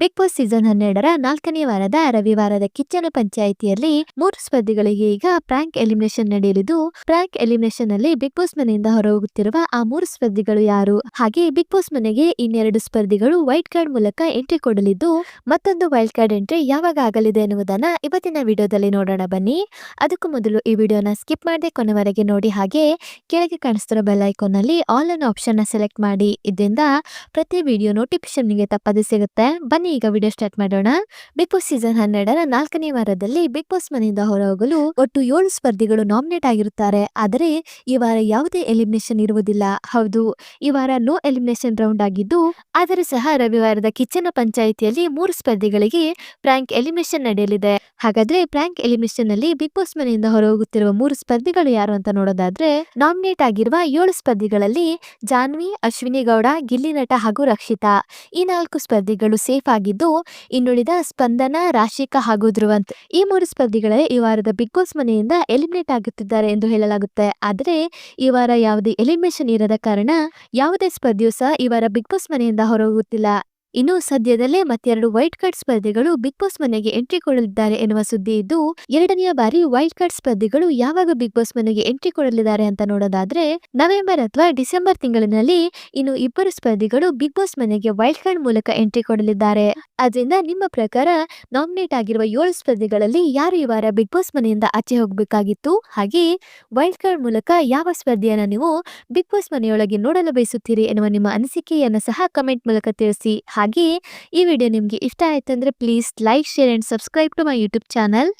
Big Boss season ಹನ್ನೆರಡರ ನಾಲ್ಕನೇ ವಾರದ ರವಿವಾರದ ಕಿಚ್ಚನ ಪಂಚಾಯಿತಿಯಲ್ಲಿ ಮೂರು ಸ್ಪರ್ಧಿಗಳಿಗೆ ಈಗ ಪ್ರಾಂಕ್ ಎಲಿಮಿನೇಷನ್ ನಡೆಯಲಿದ್ದು ಪ್ರಾಂಕ್ ಎಲಿಮಿನೇಷನ್ನಲ್ಲಿ ಬಿಗ್ ಬಾಸ್ ಮನೆಯಿಂದ ಹೊರಹೋಗುತ್ತಿರುವ ಆ ಮೂರು ಸ್ಪರ್ಧಿಗಳು ಯಾರು? ಹಾಗೆ ಬಿಗ್ ಬಾಸ್ ಮನೆಗೆ ಇನ್ನೆರಡು ಸ್ಪರ್ಧಿಗಳು ವೈಟ್ ಕಾರ್ಡ್ ಮೂಲಕ ಎಂಟ್ರಿ ಕೊಡಲಿದ್ದು, ಮತ್ತೊಂದು ವೈಲ್ಡ್ ಕಾರ್ಡ್ ಎಂಟ್ರಿ ಯಾವಾಗ ಆಗಲಿದೆ ಎನ್ನುವುದನ್ನ ಇವತ್ತಿನ ವಿಡಿಯೋದಲ್ಲಿ ನೋಡೋಣ ಬನ್ನಿ. ಅದಕ್ಕೂ ಮೊದಲು ಈ ವಿಡಿಯೋನ ಸ್ಕಿಪ್ ಮಾಡದೆ ಕೊನೆವರೆಗೆ ನೋಡಿ, ಹಾಗೆ ಕೆಳಗೆ ಕಾಣಿಸ್ತಿರೋ ಬೆಲ್ ಐಕಾನ್ ಅಲ್ಲಿ ಆಲ್ ಅನ್ ಆಪ್ಷನ್ ಸೆಲೆಕ್ಟ್ ಮಾಡಿ. ಇದರಿಂದ ಪ್ರತಿ ವಿಡಿಯೋ ನೋಟಿಫಿಕೇಶನ್ ತಪ್ಪದೆ ಸಿಗುತ್ತೆ. ಬನ್ನಿ. ಈಗ ವಿಡಿಯೋ ಸ್ಟಾರ್ಟ್ ಮಾಡೋಣ. ಬಿಗ್ ಬಾಸ್ ಸೀಸನ್ ಹನ್ನೆರಡರ ನಾಲ್ಕನೇ ವಾರದಲ್ಲಿ ಬಿಗ್ ಬಾಸ್ ಮನೆಯಿಂದ ಹೊರಹೋಗಲು ಒಟ್ಟು ಏಳು ಸ್ಪರ್ಧಿಗಳು ನಾಮಿನೇಟ್ ಆಗಿರುತ್ತಾರೆ. ಆದರೆ, ಈ ವಾರ ಯಾವುದೇ ಎಲಿಮಿನೇಷನ್ ಇರುವುದಿಲ್ಲ. ಹೌದು, ಈ ವಾರ ನೋ ಎಲಿಮಿನೇಷನ್ ರೌಂಡ್ ಆಗಿದ್ದು, ಆದರೆ ಸಹ ರವಿವಾರದ ಕಿಚ್ಚನ ಪಂಚಾಯಿತಿಯಲ್ಲಿ ಮೂರು ಸ್ಪರ್ಧಿಗಳಿಗೆ ಪ್ರಾಂಕ್ ಎಲಿಮಿನೇಷನ್ ನಡೆಯಲಿದೆ. ಹಾಗಾದ್ರೆ ಪ್ರಾಂಕ್ ಎಲಿಮಿನೇಷನ್ನಲ್ಲಿ ಬಿಗ್ ಬಾಸ್ ಮನೆಯಿಂದ ಹೊರಹೋಗುತ್ತಿರುವ ಮೂರು ಸ್ಪರ್ಧಿಗಳು ಯಾರು ಅಂತ ನೋಡೋದಾದ್ರೆ ನಾಮಿನೇಟ್ ಆಗಿರುವ ಏಳು ಸ್ಪರ್ಧಿಗಳಲ್ಲಿ ಜಾನ್ವಿ, ಅಶ್ವಿನಿ ಗೌಡ, ಗಿಲ್ಲಿ ನಟ ಹಾಗೂ ರಕ್ಷಿತಾ. ಈ ನಾಲ್ಕು ಸ್ಪರ್ಧಿಗಳು ಸೇಫ್ ಆಗಿದ್ದು ಇನ್ನುಳಿದ ಸ್ಪಂದನ ರಾಶಿಕಾ ಹಾಗೂ ಧ್ರುವಂತ್ ಈ ಮೂರು ಸ್ಪರ್ಧಿಗಳೇ ಈ ವಾರದ ಬಿಗ್ ಬಾಸ್ ಮನೆಯಿಂದ ಎಲಿಮಿನೇಟ್ ಆಗುತ್ತಿದ್ದಾರೆ ಎಂದು ಹೇಳಲಾಗುತ್ತೆ. ಆದರೆ ಈ ವಾರ ಯಾವುದೇ ಎಲಿಮಿನೇಷನ್ ಇರದ ಕಾರಣ ಯಾವುದೇ ಸ್ಪರ್ಧಿಯೂ ಸಹ ಈ ವಾರ ಬಿಗ್ ಬಾಸ್ ಮನೆಯಿಂದ ಹೊರಹೋಗುತ್ತಿಲ್ಲ. ಇನ್ನು ಸದ್ಯದಲ್ಲೇ ಮತ್ತೆರಡು ವೈಟ್ ಕಾರ್ಡ್ ಸ್ಪರ್ಧಿಗಳು ಬಿಗ್ ಬಾಸ್ ಮನೆಗೆ ಎಂಟ್ರಿ ಕೊಡಲಿದ್ದಾರೆ ಎನ್ನುವ ಸುದ್ದಿ ಇದ್ದು, ಎರಡನೆಯ ಬಾರಿ ವೈಲ್ಡ್ ಕಾರ್ಡ್ ಸ್ಪರ್ಧಿಗಳು ಯಾವಾಗ ಬಿಗ್ ಬಾಸ್ ಮನೆಗೆ ಎಂಟ್ರಿ ಕೊಡಲಿದ್ದಾರೆ ಅಂತ ನೋಡೋದಾದ್ರೆ, ನವೆಂಬರ್ ಅಥವಾ ಡಿಸೆಂಬರ್ ತಿಂಗಳಿನಲ್ಲಿ ಇನ್ನು ಇಬ್ಬರು ಸ್ಪರ್ಧಿಗಳು ಬಿಗ್ ಬಾಸ್ ಮನೆಗೆ ವೈಲ್ಡ್ ಕಾರ್ಡ್ ಮೂಲಕ ಎಂಟ್ರಿ ಕೊಡಲಿದ್ದಾರೆ. ಅದರಿಂದ ನಿಮ್ಮ ಪ್ರಕಾರ ನಾಮಿನೇಟ್ ಆಗಿರುವ ಏಳು ಸ್ಪರ್ಧಿಗಳಲ್ಲಿ ಯಾರು ಈ ವಾರ ಬಿಗ್ ಬಾಸ್ ಮನೆಯಿಂದ ಆಚೆ ಹೋಗಬೇಕಾಗಿತ್ತು? ಹಾಗೆ ವೈಲ್ಡ್ ಕಾರ್ಡ್ ಮೂಲಕ ಯಾವ ಸ್ಪರ್ಧೆಯನ್ನು ನೀವು ಬಿಗ್ ಬಾಸ್ ಮನೆಯೊಳಗೆ ನೋಡಲು ಬಯಸುತ್ತೀರಿ ಎನ್ನುವ ನಿಮ್ಮ ಅನಿಸಿಕೆಯನ್ನು ಸಹ ಕಮೆಂಟ್ ಮೂಲಕ ತಿಳಿಸಿ. ಹಾಗೆ ಈ ವಿಡಿಯೋ ನಿಮಗೆ ಇಷ್ಟ ಆಯ್ತಂದ್ರೆ please like share and subscribe to my YouTube channel